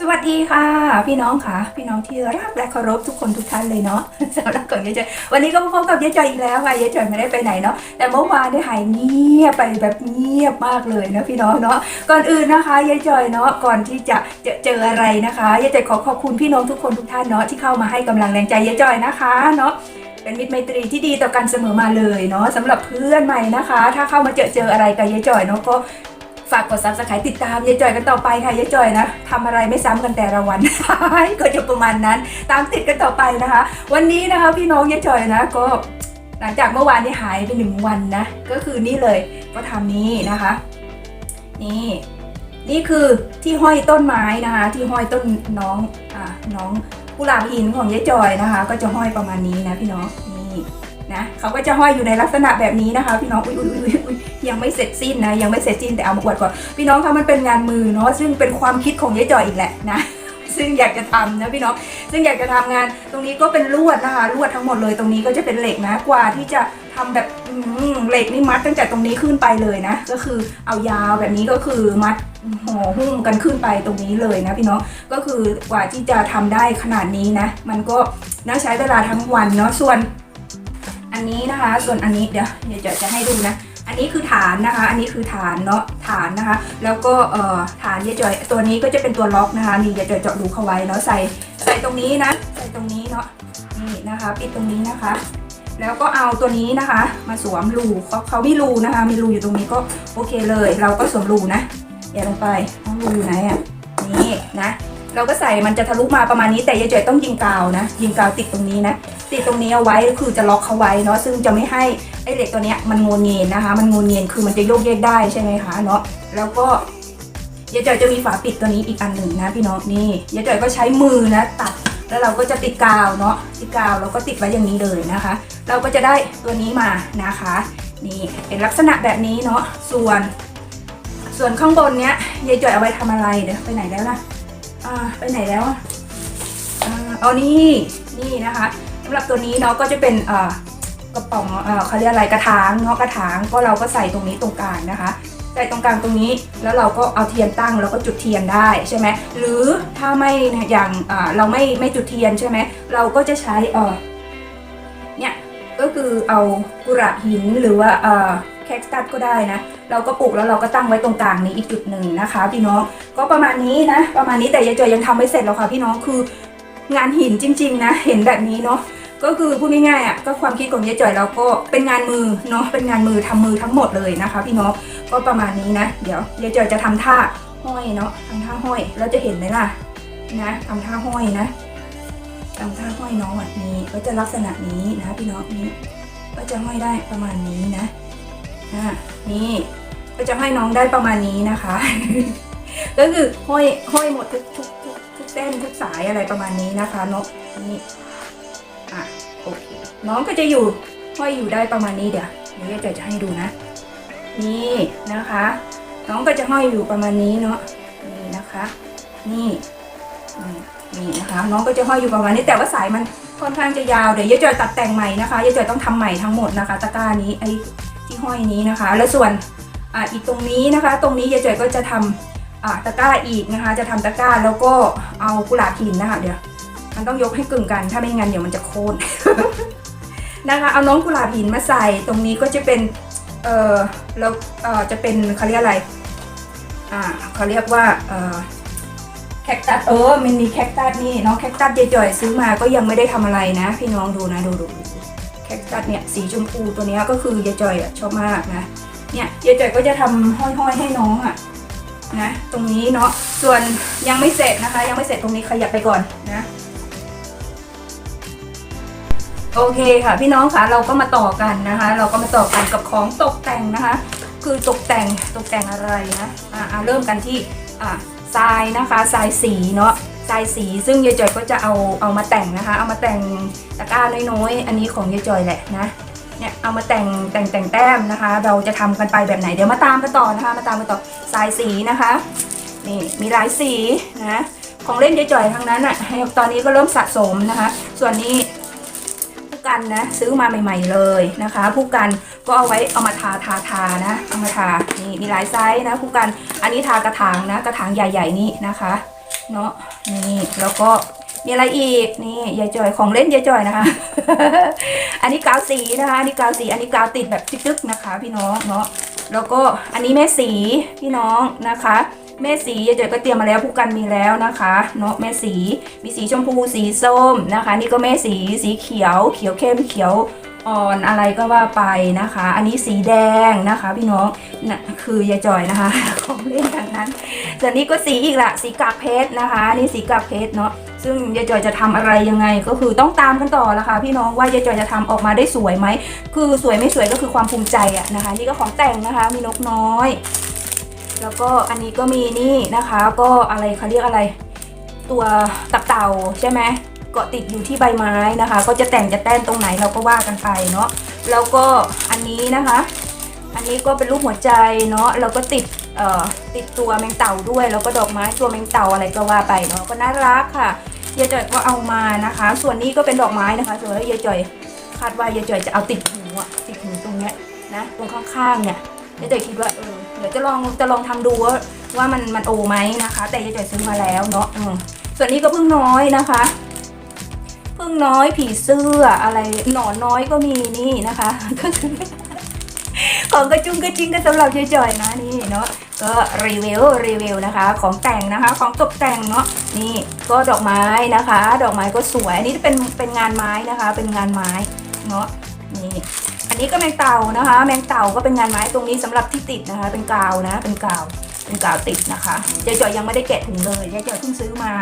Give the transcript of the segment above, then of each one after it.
สวัสดีค่ะ พี่น้องค่ะ พี่น้องที่รักและเคารพทุกคนทุกท่านเลยเนาะสำหรับก่อนยายจอยวันนี้ก็มาพบกับยายจอยอีกแล้วค่ะยายจอยไม่ได้ไปไหนเนาะแต่เมื่อวานได้หายเงียบไปแบบเงียบมากเลยนะพี่น้องเนาะก่อนอื่นนะคะยายจอยเนาะก่อนที่จะเจออะไรนะคะยายจอยขอขอบคุณพี่น้องทุกคนทุกท่านเนาะที่เข้ามาให้กำลังแรงใจยายจอยนะคะเนาะ เป็นมิตรไมตรีที่ดีต่อกันเสมอมาเลยเนาะสำหรับเพื่อนใหม่นะคะ ถ้าเข้ามาเจอเจออะไรกับยายจอยเนาะก็ฝากกดซับสไครต์ติดตามยายจอยกันต่อไปค่ะยายจอยนะทำอะไรไม่ซ้ำกันแต่ละวัน ก็จะประมาณนั้น ตามติดกันต่อไปนะคะ วันนี้นะคะพี่น้องยายจอยนะก็หลังจากเมื่อวานที่หายไปหนึ่งวันนะก็คือนี่เลยก็ทำนี้นะคะ นี่นี่คือที่ห้อยต้นไม้นะคะ ที่ห้อยต้นน้องอ่าน้อง กุหลาบหินของยายจอยนะคะ ก็จะห้อยประมาณนี้นะพี่น้องนี่นะเขาก็จะห้อยอยู่ในลักษณะแบบนี้นะคะ พี่น้องอุ้ยอุ้ยอุ้ยอุ้ยยังไม่เสร็จสิ้นนะยังไม่เสร็จสิ้นแต่เอามาอวดก่อนพี่น้องคะมันเป็นงานมือเนาะซึ่งเป็นความคิดของยายจอยอีกแหละนะซึ่งอยากจะทำนะพี่น้องซึ่งอยากจะทำงานตรงนี้ก็เป็นลวดนะคะลวดทั้งหมดเลยตรงนี้ก็จะเป็นเหล็กนะกว่าที่จะทำแบบ เหล็กนี่มัดตั้งแต่ตรงนี้ขึ้นไปเลยนะ ก็คือเอายาวแบบนี้ก็คือมัดห่อหุ้มกันขึ้นไปตรงนี้เลยนะพี่น้องก็คือกว่าที่จะทำได้ขนาดนี้นะ มันก็น่าใช้เวลาทั้งวันเนาะส่วน อันนี้นะคะ ส่วนอันนี้เดี๋ยวเดี๋ยวจะจะให้ดูนะอันนี้คือฐานนะคะ อันนี้คือฐานเนาะ ฐานนะคะ แล้วก็เอ่อฐานยายจอยตัวนี้ก็จะเป็นตัวล็อกนะคะ นี่ยายจอยเจาะรูเข้าไว้เนาะใส่ใส่ตรงนี้นะ ใส่ตรงนี้เนาะ นี่นะคะ ปิดตรงนี้นะคะ แล้วก็เอาตัวนี้นะคะ มาสวมรูเขาเขามีรูนะคะ มีรูอยู่ตรงนี้ก็โอเคเลย เราก็สวมรูนะอย่าลงไปเอารูอยู่ไหนอะนี่นะ เราก็ใส่มันจะทะลุมาประมาณนี้แต่ยายจอยต้องยิงกาวนะ ยิงกาวติดตรงนี้นะติดตรงนี้เอาไว้คือจะล็อกเขาไว้เนาะซึ่งจะไม่ให้ไอ้เหล็กตัวเนี้ยมันงนเงียนนะคะ มันงนเงียนคือมันจะโยกเยกได้ใช่ไหมคะเนาะแล้วก็ยายจอยจะมีฝาปิดตัวนี้อีกอันหนึ่งนะ พี่น้องนี่ยายจอยก็ใช้มือนะตัด แล้วเราก็จะติดกาวเนาะติดกาวแล้วก็ติดไว้อย่างนี้เลยนะคะ เราก็จะได้ตัวนี้มานะคะนี่เป็นลักษณะแบบนี้เนาะส่วน ส่วนข้างบนเนี้ยยายจอยเอาไว้ทำอะไรเดี๋ยวไปไหนแล้วล่ะอ่าไปไหนแล้วอะอ่าเอานี่นี่นะคะสำหรับตัวนี้เนาะก็จะเป็นอ่ากระป๋องอ่าเขาเรียกอะไรกระถางเนาะกระถางก็เราก็ใส่ตรงนี้ตรงกลางนะคะ ใส่ตรงกลางตรงนี้แล้วเราก็เอาเทียนตั้งแล้วก็จุดเทียนได้ใช่ไหมหรือถ้าไม่อย่างเราไม่ไม่จุดเทียนใช่ไหมเราก็จะใช้เออเนี่ยก็คือเอากุหลาบหินหรือว่าเออแคคตัสก็ได้นะ เราก็ปลูกแล้วเราก็ตั้งไว้ตรงกลางนี้อีกจุดหนึ่งนะคะ พี่น้องก็ประมาณนี้นะ ประมาณนี้แต่ยายจอยยังทำไม่เสร็จหรอกค่ะพี่น้องคืองานหินจริง ๆ นะ เห็นแบบนี้เนาะ ก็คือพูดง่ายๆอะก็ความคิดของยายจอยเราก็เป็นงานมือเนาะเป็นงานมือทำมือทั้งหมดเลยนะคะ พี่น้องก็ประมาณนี้นะ เดี๋ยวยายจอยจะทำท่าห้อยเนาะทำท่าห้อยแล้วจะเห็นไหมล่ะนะทำท่าห้อยนะทำท่าห้อยน้องแบบนี้ก็จะลักษณะนี้นะพี่น้องนี้ก็จะห้อยได้ประมาณนี้นะอ่านี่ก็จะให้น้องได้ประมาณนี้นะคะ ก็คือห้อยห้อยหมดทุกทุกทุกเส้นทุกสายอะไรประมาณนี้นะคะนกนี่อะโอเค น้องก็จะอยู่ห้อยอยู่ได้ประมาณนี้เดี๋ยวเดี๋ยวจอยจะให้ดูนะ นี่นะคะ น้องก็จะห้อยอยู่ประมาณนี้เนาะนี่นะคะ นี่นี่นะคะ น้องก็จะห้อยอยู่ประมาณนี้แต่ว่าสายมันค่อนข้างจะยาวเดี๋ยวยายจอยตัดแต่งใหม่นะคะยายจอยต้องทำใหม่ทั้งหมดนะคะ ตะกร้านี้ไอ้ที่ห้อยนี้นะคะ แล้วส่วนอ่าอีกตรงนี้นะคะ ตรงนี้ยายจอยก็จะทำอ่าตะกร้าอีกนะคะ จะทำตะกร้าแล้วก็เอากุหลาบหินนะคะเดี๋ยวมันต้องยกให้กึ่งกันถ้าไม่งั้นเดี๋ยวมันจะโค่น นะคะเอาน้องกุหลาบหินมาใส่ตรงนี้ก็จะเป็นเออแล้วเออจะเป็นเขาเรียกอะไรอ่าเขาเรียกว่าเออแคคตัสเออมันมีแคคตัสนี่น้องแคคตัสยายจอยซื้อมาก็ยังไม่ได้ทำอะไรนะ พี่น้องดูนะดูดูแคคตัสเนี่ยสีชมพูตัวนี้ก็คือยายจอยอะชอบมากนะเนี่ยยายจอยก็จะทำห้อยๆให้น้องอะนะตรงนี้เนาะส่วนยังไม่เสร็จนะคะ ยังไม่เสร็จตรงนี้ขยับไปก่อนนะ โอเคค่ะ พี่น้องคะเราก็มาต่อกันนะคะ เราก็มาต่อกันกับของตกแต่งนะคะ คือตกแต่งตกแต่งอะไรนะอ่าเริ่มกันที่อ่าทรายนะคะทรายสีเนาะทรายสีซึ่งยายจอยก็จะเอาเอามาแต่งนะคะ เอามาแต่งตะกร้าน้อยๆ อันนี้ของยายจอยแหละนะเนี่ยเอามาแต่งแต่งแต่งแต้มนะคะ เราจะทำกันไปแบบไหนเดี๋ยวมาตามกันต่อนะคะ มาตามกันต่อสายสีนะคะนี่มีหลายสีนะของเล่นจ่อยทั้งนั้นอะตอนนี้ก็เริ่มสะสมนะคะ ส่วนนี้ กันนะ ซื้อมาใหม่ ๆเลยนะคะ ผู้กันก็เอาไว้เอามาทาทาทานะเอามาทานี่มีหลายไซส์นะผู้กันอันนี้ทากระถางนะ กระถางใหญ่ๆนี่นะคะเนาะนี่แล้วก็มีอะไรอีกนี่ยายจอยของเล่นยายจอยนะคะ อันนี้กาวสีนะคะอันนี้กาวสีอันนี้กาวติดแบบตึกๆนะคะ พี่น้องเนาะแล้วก็อันนี้แม่สีพี่น้องนะคะ แม่สียายจอยก็เตรียมมาแล้วผู้กันมีแล้วนะคะเนาะแม่สีมีสีชมพูสีส้มนะคะ นี่ก็แม่สีสีเขียว เขียวเข้มเขียวอ่อนอะไรก็ว่าไปนะคะ อันนี้สีแดงนะคะพี่น้องนะคือยายจอยนะคะของเล่นทั้งนั้นส่วนนี้ก็สีอีกละสีกากเพชรนะคะนี่สีกากเพชรเนาะซึ่งยายจอยจะทำอะไรยังไงก็คือต้องตามกันต่อละค่ะพี่น้องว่ายายจอยจะทำออกมาได้สวยไหมคือสวยไม่สวยก็คือความภูมิใจอะนะคะ นี่ก็ของแต่งนะคะมีนกน้อย แล้วก็อันนี้ก็มีนี่นะคะ ก็อะไรเขาเรียกอะไร ตัวตับเต่าใช่ไหมเกาะติดอยู่ที่ใบไม้นะคะ ก็จะแต่งจะแต้นตรงไหนเราก็ว่ากันไปเนาะแล้วก็อันนี้นะคะ อันนี้ก็เป็นรูปหัวใจเนาะแล้วก็ติดเอ่อติดตัวแมงเต่าด้วย แล้วก็ดอกไม้ตัวแมงเต่าอะไรก็ว่าไปเนาะก็น่ารักค่ะยายจ่อยก็เอามานะคะ ส่วนนี้ก็เป็นดอกไม้นะคะส่วนยายจ่อยคาดว่ายายจ่อยจะเอาติดหูอะติดหูตรงเนี้ยนะตรงข้างๆเนี่ย ยายจ่อยคิดว่าเออเดี๋ยวจะลองจะลองทำดูว่าว่ามันมันโอไหมนะคะ แต่ยายจ่อยซื้อมาแล้วเนาะส่วนนี้ก็พึ่งน้อยนะคะพึ่งน้อยผีเสื้ออะไรหนอนน้อยก็มีนี่นะคะก็คือของกระจุงกระจิงก็สำหรับยายจ่อยนะนี่เนาะก็รีวิวรีวิวนะคะ ของแต่งนะคะ ของตกแต่งเนาะนี่ก็ดอกไม้นะคะ ดอกไม้ก็สวยอันนี้เป็นเป็นงานไม้นะคะ เป็นงานไม้เนาะนี่ อันนี้ก็แมงเต่านะคะ แมงเต่าก็เป็นงานไม้ตรงนี้สำหรับที่ติดนะคะ เป็นกาวนะ เป็นกาว เป็นกาวติดนะคะยายจอยยังไม่ได้แกะถุงเลยยายจอยเพิ่งซื้อมา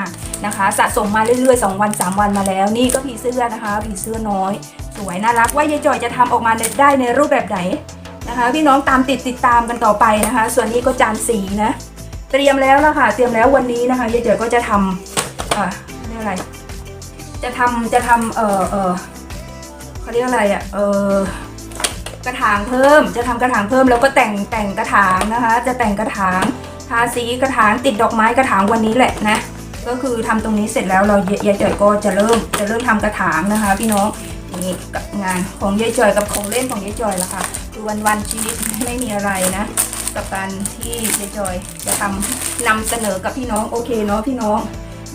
นะคะ สะสมมาเรื่อยๆ 2 วัน 3 วันมาแล้ว นี่ก็ผีเสื้อนะคะ ผีเสื้อน้อย สวยน่ารัก ว่ายายจอยจะทำออกมาได้ในรูปแบบไหนนะคะ พี่น้องตามติดติดตามกันต่อไปนะคะ ส่วนนี้ก็จานสีนะ เตรียมแล้วละค่ะ เตรียมแล้ววันนี้นะคะยายจอยก็จะทำอ่าเรียกอะไร จะทำจะทำเออเออเขาเรียกอะไรอะ เออ กระถางเพิ่ม จะทำกระถางเพิ่มแล้วก็แต่งแต่งกระถางนะคะ จะแต่งกระถางทาสีกระถางติดดอกไม้กระถางวันนี้แหละนะก็คือทำตรงนี้เสร็จแล้วเรายายจ่อยก็จะเริ่มจะเริ่มทำกระถางนะคะ พี่น้องนี่กับงานของยายจ่อยกับของเล่นของยายจ่อยละค่ะคือวันวันชีวิตไม่มีอะไรนะกับการที่ยายจ่อยจะทำนำเสนอกับพี่น้องโอเคเนาะพี่น้อง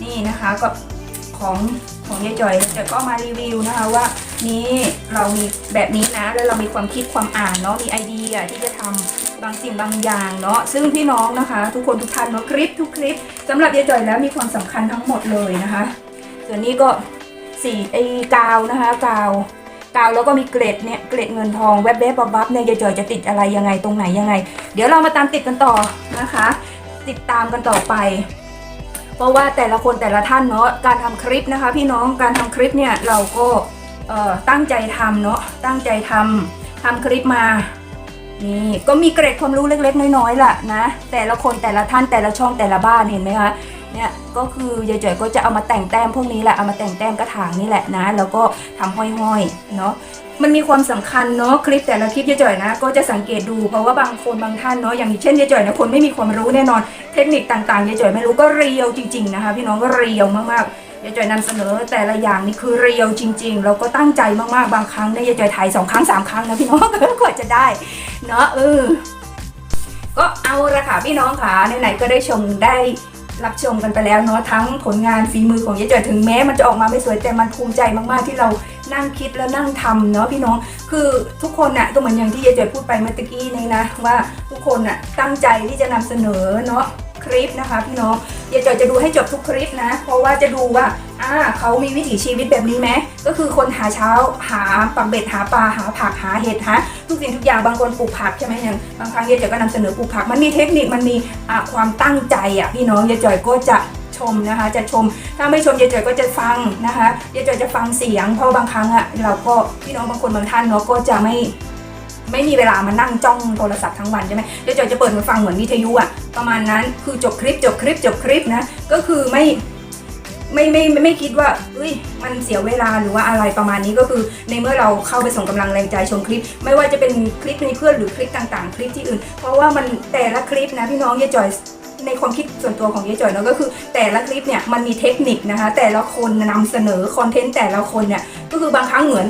นี่นะคะกับของของยายจ่อยจะก็มารีวิวนะคะว่า นี่เรามีแบบนี้นะ แล้วเรามีความคิดความอ่านเนาะมีไอเดียที่จะทำบางสิ่งบางอย่างเนาะซึ่งพี่น้องนะคะ ทุกคนทุกท่านเนาะคลิปทุกคลิปสำหรับยายจ่อยแล้วมีความสำคัญทั้งหมดเลยนะคะ ส่วนนี้ก็สีไอ้กาวนะคะกาวกาวแล้วก็มีเกล็ดเนี่ยเกล็ดเงินทองแวบๆบบับเนี่ยยายจอยจะติดอะไรยังไงตรงไหนยังไง เดี๋ยวเรามาตามติดกันต่อนะคะ ติดตามกันต่อไป เพราะว่าแต่ละคนแต่ละท่านเนาะการทำคลิปนะคะ พี่น้องการทำคลิปเนี่ยเราก็ ตั้งใจทำเนาะตั้งใจทำทำคลิปมานี่ก็มีเกร็ดความรู้เล็กๆ น้อยๆล่ะนะแต่ละคนแต่ละท่านแต่ละช่องแต่ละบ้านเห็นไหมคะเนี่ยก็คือยายจ่อยก็จะเอามาแต่งแต้มพวกนี้แหละเอามาแต่งแต้มกระถางนี่แหละนะ แล้วก็ทำห้อยๆเนาะมันมีความสำคัญเนาะคลิปแต่ละคลิปยายจ่อยนะ ก็จะสังเกตดูเพราะว่าบางคนบางท่านเนาะอย่างเช่นยายจ่อยนี่ยคนไม่มีความรู้แน่นอนเทคนิคต่างๆยายจ่อยไม่รู้ก็เรียวจริง ๆนะคะ พี่น้องก็เรียวมากๆ ยายจอยนำเสนอแต่ละอย่างนี่คือเรียวจริงๆแล้วก็ตั้งใจมากๆ บางครั้งเนี่ยยายจอยถ่ายสองครั้งสามครั้งนะพี่น้องกว่าจะได้เนาะเออก็เอาละค่ะพี่น้องค่ะไหนๆก็ได้ชมได้รับชมกันไปแล้วเนาะทั้งผลงานฝีมือของยายจอยถึงแม้ มันจะออกมาไม่สวยแต่มันภูมิใจมากๆที่เรานั่งคิดแล้วนั่งทำเนาะพี่น้อง คือทุกคนน่ะก็เหมือนอย่างที่ยายจอยพูดไปเมื่อกี้นี้นะว่าทุกคนน่ะตั้งใจที่จะนำเสนอเนาะคลิปนะคะพี่น้อง ยายจอยจะดูให้จบทุกคลิปนะ เพราะว่าจะดูว่าอ่าเขามีวิถีชีวิตแบบนี้ไหมก็คือคนหาเช้าหาปักเบ็ดหาปลาหาผักหาเห็ดหาทุกสิ่งทุกอย่างบางคนปลูกผักใช่ไหมอย่างบางครั้งยายวจอยก็นำเสนอปลูกผัก มันมีเทคนิคมันมีอ่าความตั้งใจอะพี่น้องยายวจอยก็จะชมนะคะจะชมถ้าไม่ชมยายจอยก็จะฟังนะคะยายจอยจะฟังเสียง เพราะบางครั้งอะเราก็พี่น้องบางคนบางท่านเนาะก็จะไม่ ไม่มีเวลามานั่งจ้องโทรศัพท์ทั้งวันใช่ไหมเดี๋ยวจอยจะเปิดมาฟังเหมือนวิทยุอะประมาณนั้นคือจบคลิปจบคลิปจบคลิปนะก็คือไม่ไม่ไม่ไม่ไม่คิดว่าเอ้ยมันเสียเวลาหรือว่าอะไรประมาณนี้ก็คือ ในเมื่อเราเข้าไปส่งกำลังแรงใจชมคลิป ไม่ว่าจะเป็นคลิปในเพื่อนหรือคลิปต่างๆ คลิปที่อื่น เพราะว่ามันแต่ละคลิปนะพี่น้องยายจอยในความคิดส่วนตัวของยายจอยเนาะก็คือ แต่ละคลิปเนี่ยมันมีเทคนิคนะคะแต่ละคนนำเสนอคอนเทนต์แต่ละคนเนี่ยก็คือบางครั้งเหมือน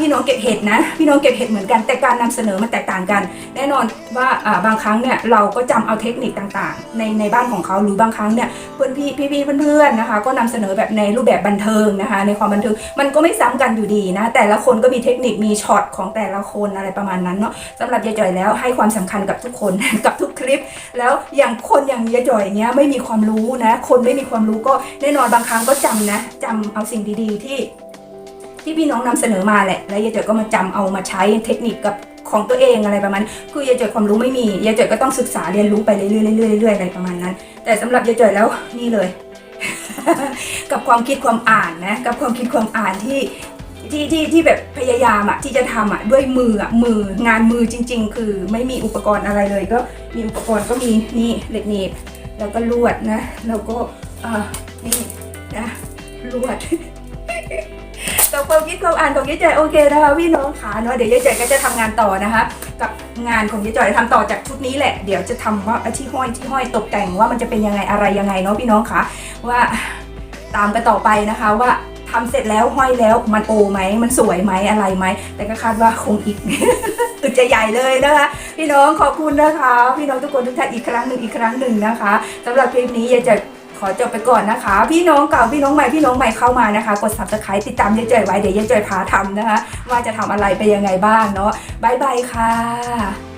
พี่น้องเก็บเห็ดนะ พี่น้องเก็บเห็ดเหมือนกัน แต่การนำเสนอมันแตกต่างกัน แน่นอนว่าบางครั้งเนี่ยเราก็จำเอาเทคนิคต่างๆ ในในบ้านของเขาหรือบางครั้งเนี่ยเพื่อนพี่พี่เพื่อนๆนะคะ ก็นำเสนอแบบในรูปแบบบันเทิงนะคะ ในความบันเทิงมันก็ไม่ซ้ำกันอยู่ดีนะ แต่ละคนก็มีเทคนิคมีช็อตของแต่ละคนอะไรประมาณนั้นเนาะสำหรับยายจ่อยแล้วให้ความสำคัญกับทุกคนกับทุกคลิป แล้วอย่างคนอย่างยายจ่อยเนี้ยไม่มีความรู้นะ คนไม่มีความรู้ก็แน่นอนบางครั้งก็จำนะจำเอาสิ่งดีๆที่ ที่พี่น้องนำเสนอมาแหละ แล้วยายจอยก็มาจำเอามาใช้เทคนิคกับของตัวเองอะไรประมาณนั้นคือยายจอยความรู้ไม่มียายจอยก็ต้องศึกษาเรียนรู้ไปเรื่อยๆเรื่อยๆเรื่อยๆอะไรประมาณนั้น แต่สำหรับยายจอยแล้วนี่เลย กับความคิดความอ่านนะกับความคิดความอ่านที่ที่ที่ที่แบบพยายามอะที่จะทำอะด้วยมืออะมืองานมือจริง ๆ คือไม่มีอุปกรณ์อะไรเลย ก็มีอุปกรณ์ก็มีนี่เหล็กหนีบแล้วก็ลวดนะ แล้วก็อ่านี่นะลวด กับความคิดความอ่านของยายจ่อยโอเคนะคะพี่น้องขาเนาะเดี๋ยวยายจ่อยก็จะทำงานต่อนะคะ กับงานของยายจ่อยทำต่อจากชุดนี้แหละ เดี๋ยวจะทำว่าที่ห้อยที่ห้อยตกแต่งว่ามันจะเป็นยังไงอะไรยังไงเนาะพี่น้องคะว่าตามกันต่อไปนะคะว่าทำเสร็จแล้วห้อยแล้วมันโอไหมมันสวยไหมอะไรไหมแต่ก็คาดว่าคงอีก อึดจะใหญ่เลยนะคะ พี่น้องขอบคุณนะคะ พี่น้องทุกคนทุกท่านอีกครั้งหนึ่งอีกครั้งหนึ่งนะคะสำหรับคลิปนี้ยายจ่อย ขอจบไปก่อนนะคะ พี่น้องเก่าพี่น้องใหม่พี่น้องใหม่เข้ามานะคะ กด subscribe ติดตามยายจ่อยไว้เดี๋ยวยายจ่อยพาทำนะคะ ว่าจะทำอะไรไปยังไงบ้างเนาะบายบายค่ะ